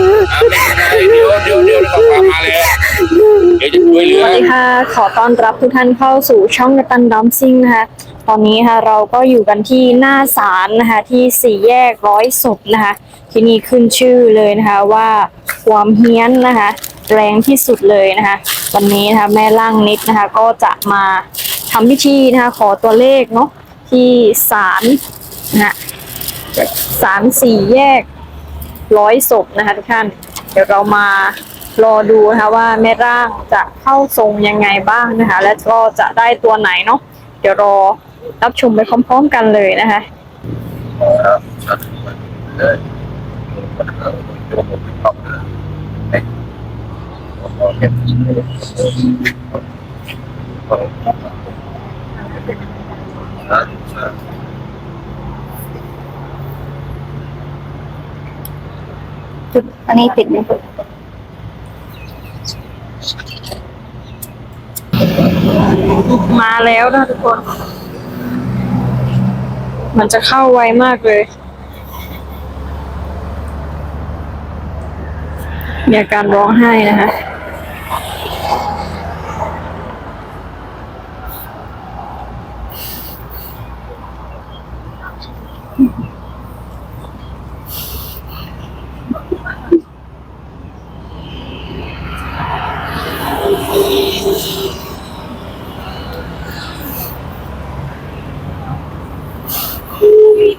เดี๋ยวเดี๋ยวเดี๋ยวเราฟ้ามาแล้วเดี๋ยวจะช่วยเหลืสวัสดีค่ะ ขอต้อนรับทุกท่านเข้าสู่ช่องกระตันดัมซิงนะคะตอนนี้ค่ะเราก็อยู่กันที่หน้าศาลนะคะที่สี่แยกร้อยศพนะคะที่นี่ขึ้นชื่อเลยนะคะว่าความเฮี้ยนนะคะแรงที่สุดเลยนะคะวันนี้นะคะแม่ล่างนิดนะคะก็จะมาทำพิธีนะคะขอตัวเลขเนาะที่ศาลนะศาลสี่แยก ร้อยศพนะคะทุกท่าน เดี๋ยวเรามารอดูนะคะว่าแม่ร่างจะเข้าทรงยังไงบ้างนะคะ และก็จะได้ตัวไหนเนาะเดี๋ยวรอรับชมไปพร้อมๆกันเลยนะคะครับชัดเลยครับโยมผมชอบเลยเอ๊ะโอเคครับ จุดอันนี้ติดไหมมาแล้วนะทุกคน มันจะเข้าไวมากเลยมีอาการร้องไห้นะคะ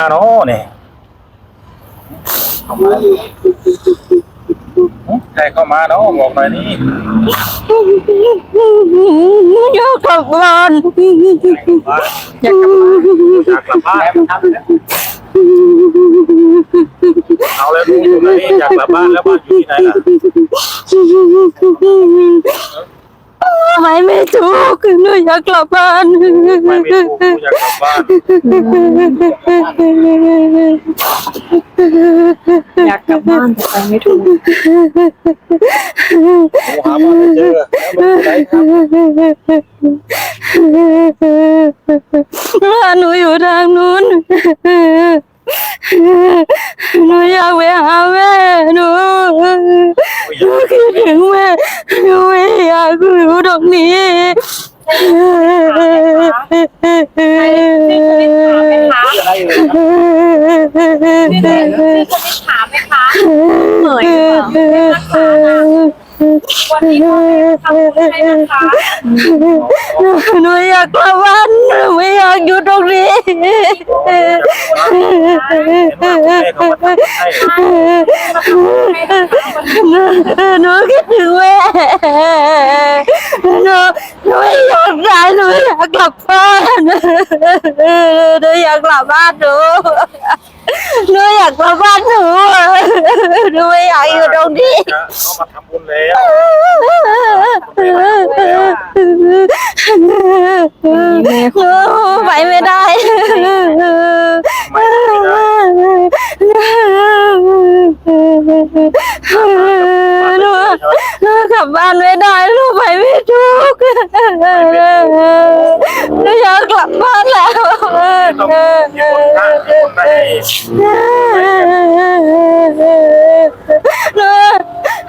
ฮัลโหลเนี่ยใครเข้ามาเนาะบอกหน่อยนี่อยากกลับบ้านอยากกลับบ้านอยากกลับบ้านเอาแล้วลูกอยู่ไหนอยากกลับบ้านแล้วบ้านอยู่ที่ไหนล่ะ ไม่ไม่ถูกหนูอยากกลับบ้านไม่ไม่ถูกกูอยากกลับบ้าน อยากกลับบ้านแต่ไปไม่ถูกกูหาบ้านไม่เจอแล้วมันอยู่ไหนครับบ้านหนูอยู่ทางนู้นหนูอยากไปหาแม่หนูหนูคิดถึงแม่หนู ไม่อยากอยู่ตรงนี้อะไรเลยครับมีคนที่ถามไหมคะเหนื่อยหรือเปล่า วันนี้ทำบุญให้นะคะหนูอยากกลับบ้านหนูไม่อยากอยู่ตรงนี้หนูคิดถึงแม่หนูหนูไม่อยากตายหนูอยากกลับบ้านหนูอยากกลับบ้านหนู หนูอยากกลับบ้านหนูหนูไม่อยากอยู่ตรงนี้ เขามาทำบุญแล้วหนูไปไม่ได้ ไม่ได้ หนูหนูก ลับบ้านไม่ได้หนูไปไม่ถูกหนูอยากกลับบ้านแล้วต้องมีคนข้างมีคนไป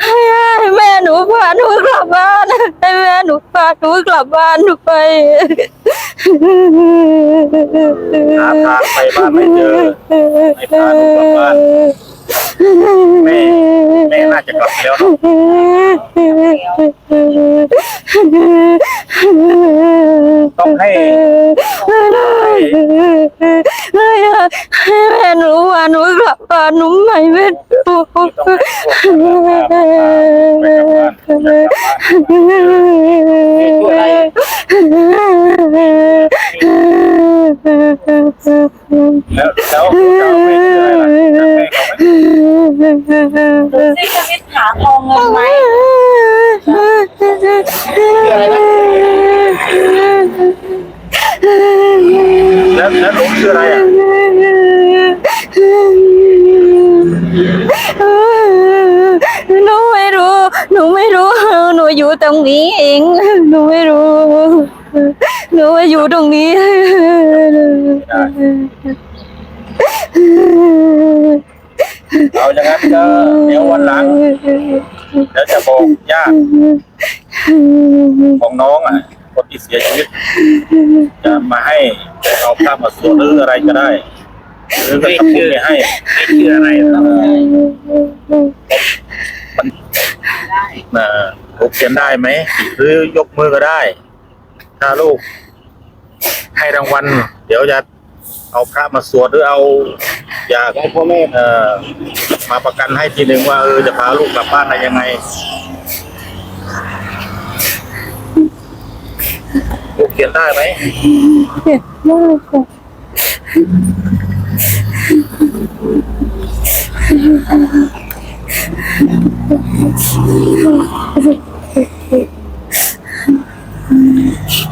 ให้ให้แม่หนูพาหนูกลับบ้านให้แม่หนูพาหนูกลับบ้านหนูไปหาทางไปบ้านไม่เจอไม่พาลูกกลับบ้าน แม่แม่น่าจะกลับไปแล้วเนอะต้องให้ให้ให้แม่หนูพาหนูกลับบ้านหนูไม่ไม่ถูกต้องให้พวกเราไปกลับบ้านไปกลับบ้านอะไรแล้วแล้วเจ้าไม่ชื่ออะไรล่ะจำแม่เขาไหมดูสิจะมิตหาทองเงินไหม แล้วแล้วหนูชื่ออะไรอะ หนูไม่รู้ หนูไม่รู้ หนู อยู่ตรงนี้เอง หนูไม่รู้ หนูมาอยู่ตรงนี้ เอาอย่างนั้นก็เดี๋ยววันหลังเดี๋ยวจะบอกญาติของน้องอะ คนที่เสียชีวิต จะมาให้เอาภาพมาสวดหรืออะไรก็ได้หรือก็ทำบุญไปให้ไม่ชื่ออะไรนะมัน นะลูกเขียนได้ไหมหรือยกมือก็ได้ ถ้าลูก ให้รางวัลเดี๋ยวจะเอาพระมาสวดหรือเอา อยากให้พ่อแม่เอ่อมาประกันให้ทีหนึ่งว่าเออจะพาลูกกลับบ้านได้ยังไงลูกเขียนได้ไหมเ Nuclear. Nuclear.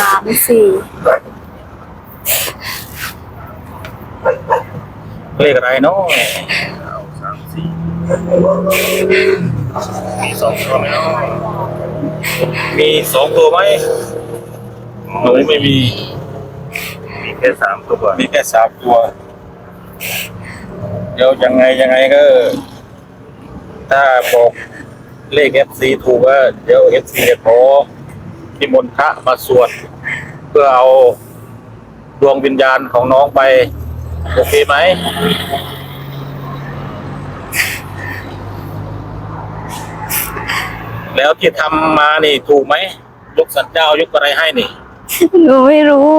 สามสี่เลขอะไรเนาะเอาสามสี่มีสองตัวไหมเนาะมีสองตัวไหมหนูไม่มี มีแค่สามตัว มีแค่สามตัว เดี๋ยวยังไงยังไงก็ ถ้าบอกเลขเอฟซีถูกว่าเดี๋ยวเอฟซีจะขอ นิมนต์พระมาสวดเพื่อเอาดวงวิญญาณของน้องไป โอเคไหมแล้วที่ทำมานี่ถูกไหมยกสันเจ้ายกอะไรให้นี่หนูไม่รู้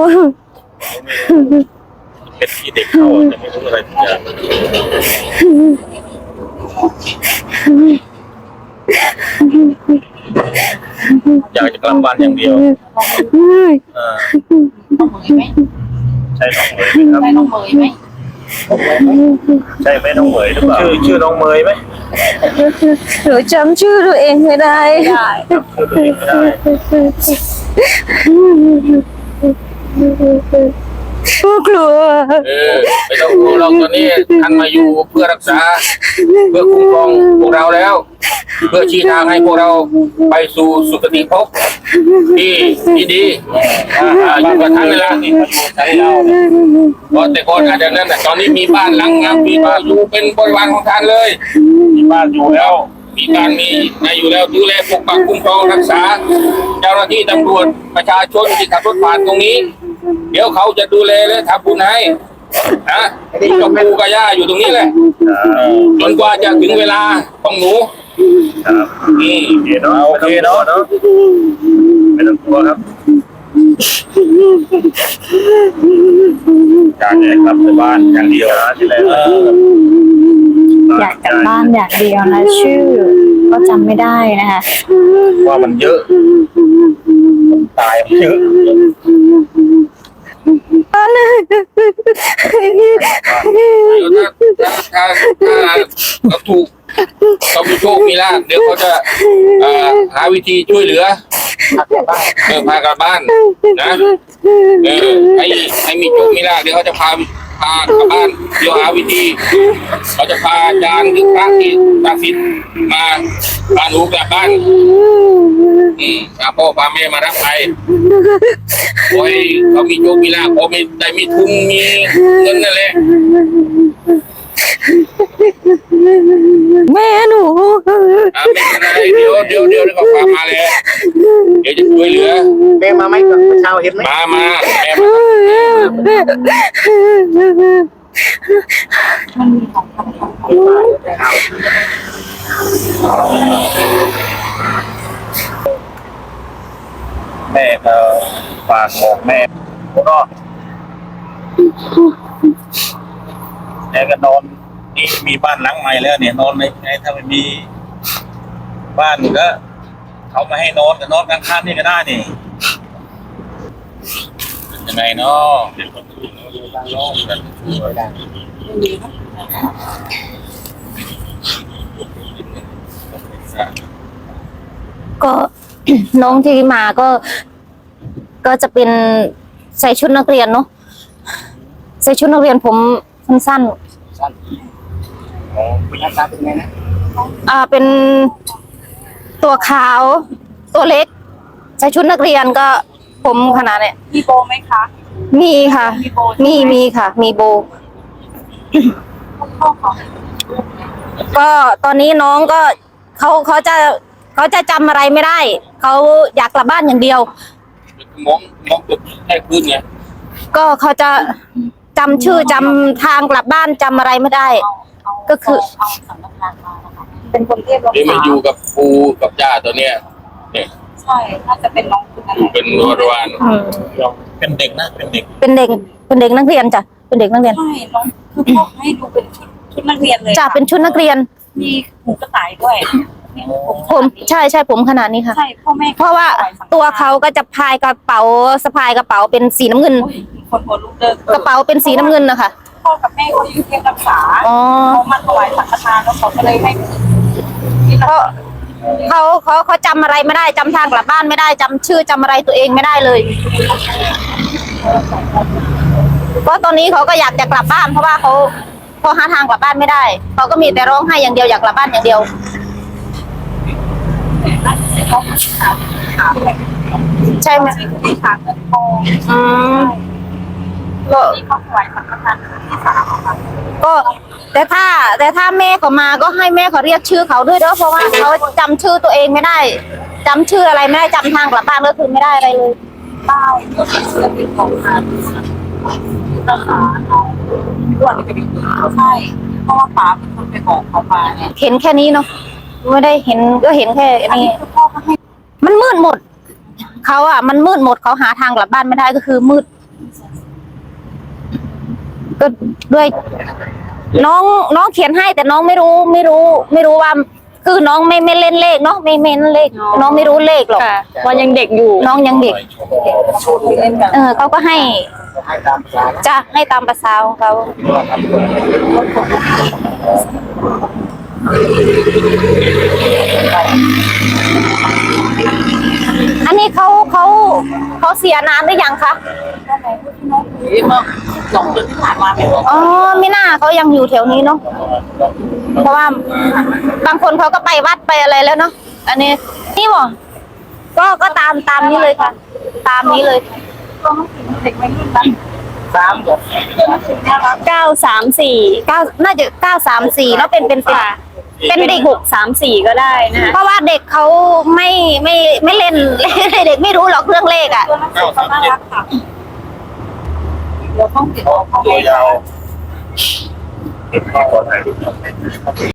เป็นที่เด็กเข้าจะไม่รู้อะไรทุกอย่าง อยากจะกลับบ้านอย่างเดียวเออน้องเหมยไหมใช่น้องเหมยไหมครับใช่น้องเหมยไหมใช่ไหมน้องเหมยหรือเปล่าชื่อชื่อน้องเหมยไหมหนูจำชื่อตัวเองไม่ได้ได้ชื่อตัวเองไม่ได้กลัวเออไม่ต้องกลัวหรอกตอนนี้ท่านมาอยู่เพื่อรักษา เพื่อคุ้มครองพวกเราแล้ว เพื่อชี้ทางให้พวกเราไปสู่สุคติภพที่ที่ดีอ่าอยู่กับท่านนี่แหละนี่มาอยู่ใช้เราเนี่ยเพราะแต่ก่อนอาจจะนั่นน่ะตอนนี้มีบ้านหลังงามมีบ้านอยู่เป็นบริวารของท่านเลย มีบ้านอยู่แล้วมีการมีนายอยู่แล้วดูแลปกปักคุ้มครองรักษา เจ้าหน้าที่ตำรวจประชาชนที่ขับรถผ่านตรงนี้ เดี๋ยวเขาจะดูแลและทำบุญให้ นะมีเจ้าปูกับย่าอยู่ตรงนี้แหละจนกว่าจะถึงเวลาของหนูครับนี่โอเคเนาะโอเคเนาะเนาะไม่ต้องกลัวครับอยากจะกลับไปบ้านอย่างเดียวนะที่แรกอยากกลับบ้านอย่างเดียวนะชื่อ ก็จำไม่ได้นะคะว่ามันเยอะมันตายมันเยอะ เดี๋ยวถ้าถ้าถ้าถ้าเขาถูกเขา มีโชคมีลาภเดี๋ยวเขาจะเอ่อหาวิธีช่วยเหลือเออพากลับบ้านนะเออให้ให้มีโชคมีลาภเดี๋ยวเขาจะพาพากลับบ้านเดี๋ยวหาวิธีเขาจะพาอาจารย์หรือพระที่ศักดิ์สิทธิ์มาพาหนูกลับบ้านอืมพาพ่อพาแม่มารับไปขอให้เขามีโชคมีลาภขอไม่ได้มีทุนมีเงินนั่นแหละ แม่หนูอะไม่เป็นไรเดี๋ยวเดี๋ยวเดี๋ยวแล้วฟ้ามาเลยเดี๋ยวจะช่วยเหลือแม่มาไหมตอนเช้าเห็นไหมมามาแม่มาแฝากบอกแม่แล้วก็แม่ก็นอน นี่มีบ้านหลังใหม่แล้วเนี่ยนอนในไงถ้าไม่มีบ้านก็เขามาให้นอนก็นอนกลางค่ำนี่ก็ได้นี่ยังไงเนาะเด็กคนอื่นเขาอยู่ด้านนอกกันสวยก็น้องที่มาก็ ก็จะเป็นใส่ชุดนักเรียนเนาะใส่ชุดนักเรียนผมสั้นสั้น หน้าตาเป็นไงนะๆอ่าเป็นตัวขาวตัวเล็ก ใส่ชุดนักเรียนก็ผมขนาดเนี้ยมีโบไหมคะ มีค่ะ มีโบมีมีค่ะ มีโบ พ่อเขาก็ตอนนี้น้องก็เขาเขาจะเขาจะจำอะไรไม่ได้ เขาอยากกลับบ้านอย่างเดียว มองมองจุดแค่พื้นไงก็เขาจะจำชื่อจำทางกลับบ้านจำอะไรไม่ได้ ก็คือเอาสังฆทานมานะคะเป็นคนเรียบรักนี่มาษาอยู่กับปูกับย่าตัวเนี้ยเนี่ยใช่น่าจะเป็นน้องคนนั้นอยู่เป็นวรวานอืมเป็นเด็กนะเป็นเด็ก เป็นเด็กเป็นเด็กนักเรียนจ้ะเป็นเด็กนักเรียนใช่น้องคือพ่อให้ดูเป็นชุดชุดนักเรียนเลยจ้ะเป็นชุดนักเรียน มีหูกระต่ายด้วยเนี่ยผมผมใช่ใช่ผมขนาดนี้ค่ะใช่พ่อแม่เพราะว่าตัวเขาก็จะพายกระเป๋าสะพายกระเป๋าเป็นสีน้ำเงิน โอ้ยคนหัวลูกเดินกระเป๋าเป็นสีน้ำเงินนะคะ พ่อกับแม่เขาอยู่เพียงรักษาอ๋อ เขามาถวายสังฆทานแล้วเขาก็เลยให้ที่เพราะเขาเขาเขาจำอะไรไม่ได้จำทางกลับบ้านไม่ได้จำชื่อจำอะไรตัวเองไม่ได้เลย ก็ตอนนี้เขาก็อยากจะกลับบ้านเพราะว่าเขาเขาหาทางกลับบ้านไม่ได้เขาก็มีแต่ร้องไห้อย่างเดียวอยากกลับบ้านอย่างเดียว เขาถามถามแบบใช่ไหมที่ถามเงินทองอืม ก็ที่เขาถวายสังฆทานครั้งที่สามอะค่ะก็แต่ถ้าแต่ถ้าแม่เขามาก็ให้แม่เขาเรียกชื่อเขาด้วยเด้อเพราะว่าเขาจำชื่อตัวเองไม่ได้จำชื่ออะไรไม่ได้จำทางกลับบ้านก็คือไม่ได้อะไรเลยบ้าเดี๋ยวเสื้อเป็นของทานรักษาน้องด่วนไปดีใช่เพราะว่าป๋าเป็นคนไปบอกเขามาเนี่ยเห็นแค่นี้เนาะไม่ได้เห็นก็เห็นแค่อันนี้นี้คือพ่อก็ให้มันมืดหมด เขาอะ มันมืดหมดเขาหาทางกลับบ้านไม่ได้ก็คือมืด ก็ด้วย น้องน้องเขียนให้แต่น้องไม่รู้ไม่รู้ ไม่รู้ว่า คือน้องไม่ไม่เล่นเลขเนาะไม่ไม่เล่นเลข น้องไม่รู้เลขหรอกค่ะว่ายังเด็กอยู่ น้องยังเด็กชูเล่นกันเออเขาก็ให้ให้ตามภาษาจะให้ตามภาษาของเขา อันนี้เขาเขาเขาเสียนานหรือยังคะนี่เมื่อสองเดือนที่ผ่านมาเป็นอ๋อไม่น่าเขายังอยู่แถวนี้เนาะเพราะว่าบางคนเขาก็ไปวัดไปอะไรแล้วเนาะอันนี้นี่บ่ก็ก็ตามตามนี้เลยค่ะ ตามนี้เลยเด็กวัยรุ่นนะสามหยดน่ารักเก้าสามสี่เก้าน่าจะเก้าสามสี่แล้วเป็นเป็นเป็น เป็นเด็กหกสามสี่ก็ได้นะเพราะว่าเด็กเขาไม่ไม่ไม่เล่น เด็กไม่รู้หรอกเครื่องเลขอะตัวหนังสือเขาน่ารักค่ะเดี๋ยวต้องติดต่อเขาตัให้วยาวเด็กไม่พอใจ